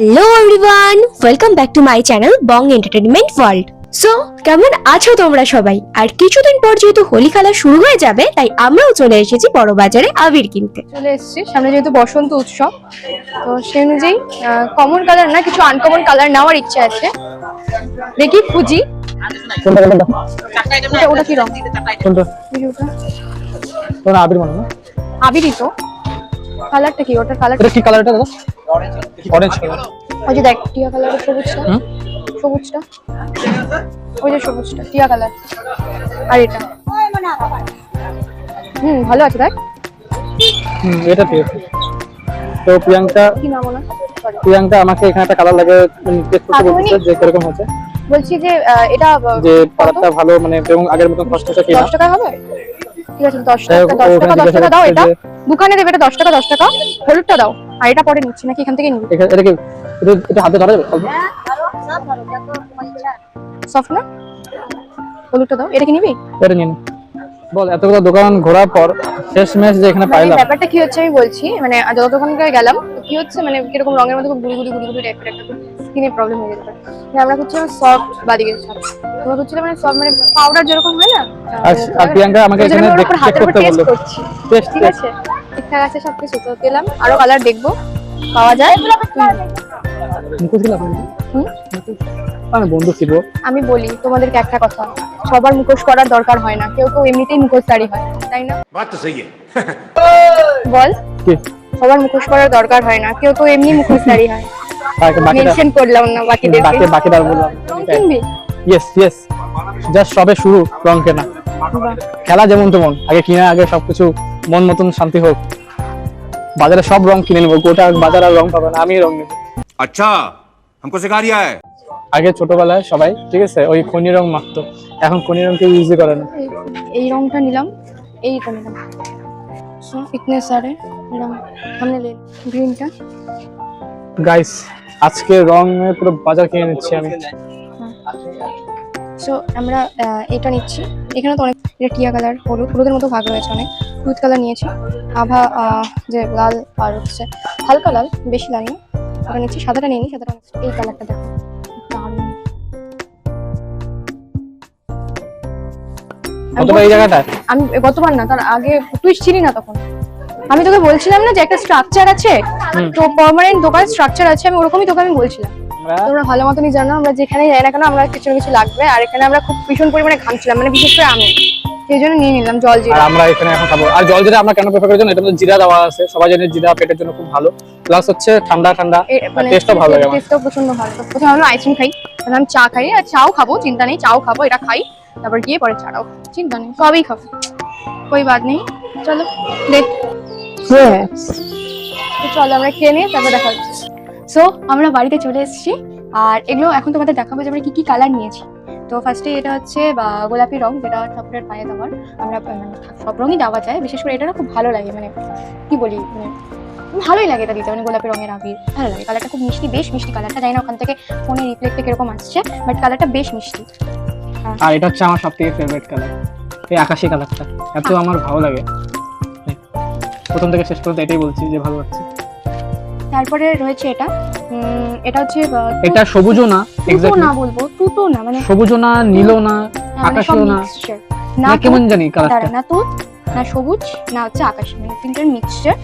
Hello everyone welcome back to my channel Bong entertainment world so কেমন আছো তোমরা সবাই? আর কিছুদিন পর যেহেতু হোলি খেলা শুরু হয়ে যাবে তাই আমরাও চলে এসেছি বড় বাজারে আবির কিনতে। চলে এসেছি সামনে যেহেতু বসন্ত উৎসব তো সেই অনুযায়ী কমন কালার না কিছু আনকমন কালার নেওয়ার ইচ্ছা আছে। দেখি খুঁজি। কোনটা কোনটা? ওটা ওটা কি রং? আবির মনে না? আবিরই তো। কালারটা কি? ওটার কালার কি কালারটা দাদা? অরেঞ্জ কালার ওই যে দেখ টিয়া কালারের সবুজটা। সবুজটা? ওই যে সবুজটা টিয়া কালার আর এটা? হুম ভালো আছে দেখ। হুম এটা ঠিক আছে তো প্রিয়াঙ্কা কি নাম ওনার? প্রিয়াঙ্কা আমাকে এখানে একটা কালার লাগে টেস্ট করতে আপনি- বলতেছে যে কীরকম হচ্ছে বলছি যে এটা যে? কালারটা ভালো মানে এবং আগের মতন খসখসে কিনা। দশ টাকা হবে? ঠিক আছে দশ যাই হোক, টাকা দশ ওখানে টাকা দশ জিজ্ঞাসা টাকা দাও এটা। দোকানে দেবে এটা দশ টাকা দশ টাকা। হলুদটা দাও। আর এটা পরে নিচ্ছি নাকি এখান থেকে নিবি? এটা কি এটা হাতে ধরা যাবে? সফট না? হলুদটা দাও এটা কি নিবি? এটা বল এতগুলো দোকান ঘোরার পর শেষ ম্যাচ যে এখানে মানে পাইলাম। ব্যাপারটা কি হচ্ছে আমি বলছি মানে যত দোকানকে গেলাম কি হচ্ছে মানে কীরকম রঙের মধ্যে খুব গুলি গুলি গুলি টাইপের একটা স্কিনের প্রবলেম হয়ে যেতে পারে। মানে আমরা করছিলাম সফট বাদিকে সাথে তোমরা করছিলাম মানে সফট মানে পাউডার যেরকম হয় না আর প্রিয়াঙ্কা আমাকে এখানে করতে বলল। টেস্ট ঠিক আছে? ঠিকঠাক আছে সব কিছু তো দিলাম আরও কালার দেখব। পাওয়া যায়? আমি বলি তোমাদেরকে একটা কথা। সবার মুখোশ করার দরকার হয় না। কেউ কেউ এমনিতেই মুখোশধারী হয় তাই না? বল। সবার মুখোশ করার দরকার হয় না। কেউ কেউ এমনি মুখোশ মুখোশধারী হয়। মেনশন করলাম না বাকিদের বাকি বললাম ইয়েস ইয়েস জাস্ট সবে শুরু রং কেনা। খেলা যেমন তেমন আগে কিনা আগে সবকিছু মন মতন শান্তি হোক বাজারে সব রং কিনে নেবো গোটা বাজার আর রং পাবে না আমি রং নেবো अच्छा हमको सिखा रिया है আগে ছোটবেলায় সবাই ঠিক আছে ওই খনি রং মাখতো এখন খনি রং কেউ ইউজই করে না এই- এই রংটা নিলাম এইটা নিলাম সো ইতনে সারে রং हमने ले গ্রিনটা গাইস আজকে রং পুরো বাজার কিনে নিচ্ছি আমি সো আমরা আহ, এটা নিচ্ছি এখানে তো অনেক এটা টিয়া কালার হলুদ হলুদের মতো ভাগ রয়েছে অনেক। হলুদ কালার নিয়েছি। আভা যে লাল আর হচ্ছে হালকা লাল বেশি লাল না। ওটা নিচ্ছি সাদাটা নিয়ে নিই সাদাটা এই কালারটা দেখো। আমি গতবার না তার আগে তুই ছিলি না তখন। আমি তোকে বলছিলাম না যে একটা স্ট্রাকচার আছে? তো পার্মানেন্ট দোকান স্ট্রাকচার আছে আমি ওরকমই তোকে আমি বলছিলাম। তোমরা ভালো মতনই জানো আমরা যেখানে যাই না কেন আমরা কিছু না কিছু লাগবে। আর এখানে আমরা খুব ভীষণ পরিমাণে ঘামছিলাম মানে বিশেষ করে আমি। সেই জন্য নিয়ে নিলাম জল আর জিরা আমরা এখানে এখন খাব। আর জল যেটা আমরা কেন প্রেফার করি জানো? এটা জিরা দেওয়া আছে। সবাই জানে জিরা পেটের জন্য খুব ভালো। প্লাস হচ্ছে ঠান্ডা ঠান্ডা। মানে টেস্টও ভালো লাগে টেস্টও প্রচণ্ড ভালো। তো প্রথমে আমরা আইসক্রিম খাই তারপর আমি চা খাই। আর চাও খাব চিন্তা নেই চাও খাব এটা খাই। তারপর গিয়ে পরে খাব। চিন্তা নেই সবই খাব। কোই বাদ নেই। চলো দেখ। চলো আমরা খেয়ে নিয়ে তারপর দেখা হচ্ছে। সো আমরা বাড়িতে চলে এসেছি। আর এগুলো এখন তোমাদের দেখাবো যে আমরা কি কি কালার নিয়েছি। তো ফার্স্টে এটা হচ্ছে বা গোলাপি রং যেটা ঠাকুরের পায়ে দেওয়ার আমরা মানে সব রঙই দেওয়া যায়। বিশেষ করে এটা খুব ভালো লাগে মানে কি বলি মানে ভালোই লাগে এটা দিতে মানে গোলাপি রঙের আবির ভালো লাগে। কালারটা খুব মিষ্টি বেশ মিষ্টি কালারটা জানি না ওখান থেকে ফোনে রিফ্লেক্টে কীরকম আসছে বাট কালারটা বেশ মিষ্টি। আর এটা হচ্ছে আমার সবথেকে ফেভারিট কালার এই আকাশি কালারটা এত আমার ভালো লাগে। প্রথম থেকে শেষ পর্যন্ত এটাই বলছি যে ভালো লাগছে। তারপরে রয়েছে এটা উম, এটা হচ্ছে এটা সবুজও না এক্স্যাক্টলি না বলব তুতো না মানে সবুজও না নীলও না আকাশও না। mixture। না না কেমন জানি কালারটা না তুত না সবুজ না হচ্ছে আকাশ মানে তিনটার মিক্সচার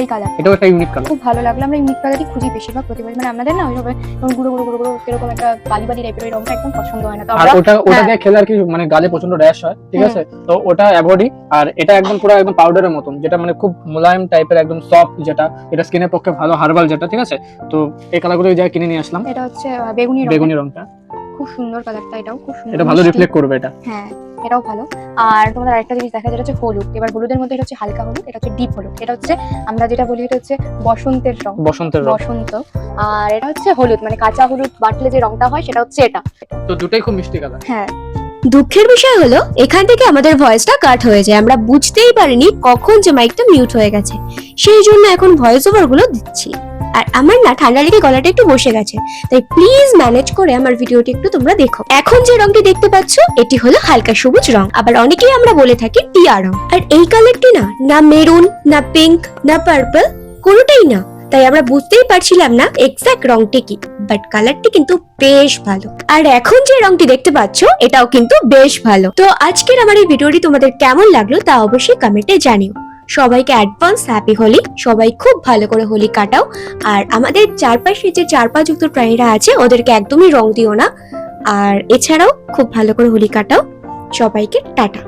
এই কালার এটাও একটা ইউনিক কালার খুব ভালো লাগল আমরা ইউনিক কালারই খুঁজি বেশিরভাগ প্রতিবার। মানে আমাদের না ওইভাবে গুঁড়ো গুঁড়ো গুঁড়ো গুঁড়ো এরকম একটা বালি বালি টাইপের ওই রংটা একদম পছন্দ হয় না। তো আর ওটা ওটা হ্যাঁ। দিয়ে খেলে আর কি মানে গালে প্রচণ্ড র্যাশ হয় ঠিক আছে? তো ওটা অ্যাভয়েডই আর এটা একদম পুরো একদম পাউডারের মতন যেটা মানে খুব মোলায়েম টাইপের একদম সফট যেটা এটা স্কিনের পক্ষে ভালো হার্বাল যেটা ঠিক আছে? তো এই কালারগুলো জায়গায় কিনে নিয়ে আসলাম। এটা হচ্ছে বেগুনি বেগুনি রংটা খুব সুন্দর কালারটা এটাও খুব সুন্দর এটা ভালো রিফ্লেক্ট করবে এটা। হ্যাঁ এটাও ভালো। আর তোমাদের আরেকটা জিনিস দেখা যেটা হচ্ছে হলুদ। এবার হলুদের মধ্যে এটা হচ্ছে হালকা হলুদ এটা হচ্ছে ডিপ হলুদ। এটা হচ্ছে আমরা যেটা বলি এটা হচ্ছে বসন্তের রং। বসন্তের রং। বসন্ত। আর এটা হচ্ছে হলুদ মানে কাঁচা হলুদ বাটলে যে রংটা হয় সেটা হচ্ছে এটা। তো দুটোই খুব মিষ্টি কালার হ্যাঁ। দুঃখের বিষয় হলো এখান থেকে আমাদের ভয়েসটা কাট হয়ে যায়। আমরা বুঝতেই পারিনি কখন যে মাইকটা মিউট হয়ে গেছে। সেই জন্য এখন ভয়েস ওভারগুলো দিচ্ছি। আর আমার না ঠান্ডা লেগে গলাটা একটু বসে গেছে। তাই প্লিজ ম্যানেজ করে আমার ভিডিওটি একটু তোমরা দেখো। এখন যে রংটি দেখতে পাচ্ছ, এটি হলো হালকা সবুজ রং। আবার অনেকেই আমরা বলে থাকি টিয়া রং। আর এই কালারটি না না মেরুন না পিঙ্ক না পার্পল কোনোটাই না। তাই আমরা বুঝতেই পারছিলাম না এক্সাক্ট রংটি কি। বাট কালারটি কিন্তু বেশ ভালো। আর এখন যে রংটি দেখতে পাচ্ছ, এটাও কিন্তু বেশ ভালো। তো আজকের আমার এই ভিডিওটি তোমাদের কেমন লাগল তা অবশ্যই কমেন্টে জানিও। সবাইকে অ্যাডভান্স হ্যাপি হোলি। সবাই খুব ভালো করে হোলি কাটাও। আর আমাদের চারপাশে যে চার পাঁচ যুক্ত প্রাণীরা আছে, ওদেরকে একদমই রং দিও না। আর এছাড়াও খুব ভালো করে হোলি কাটাও। সবাইকে টাটা।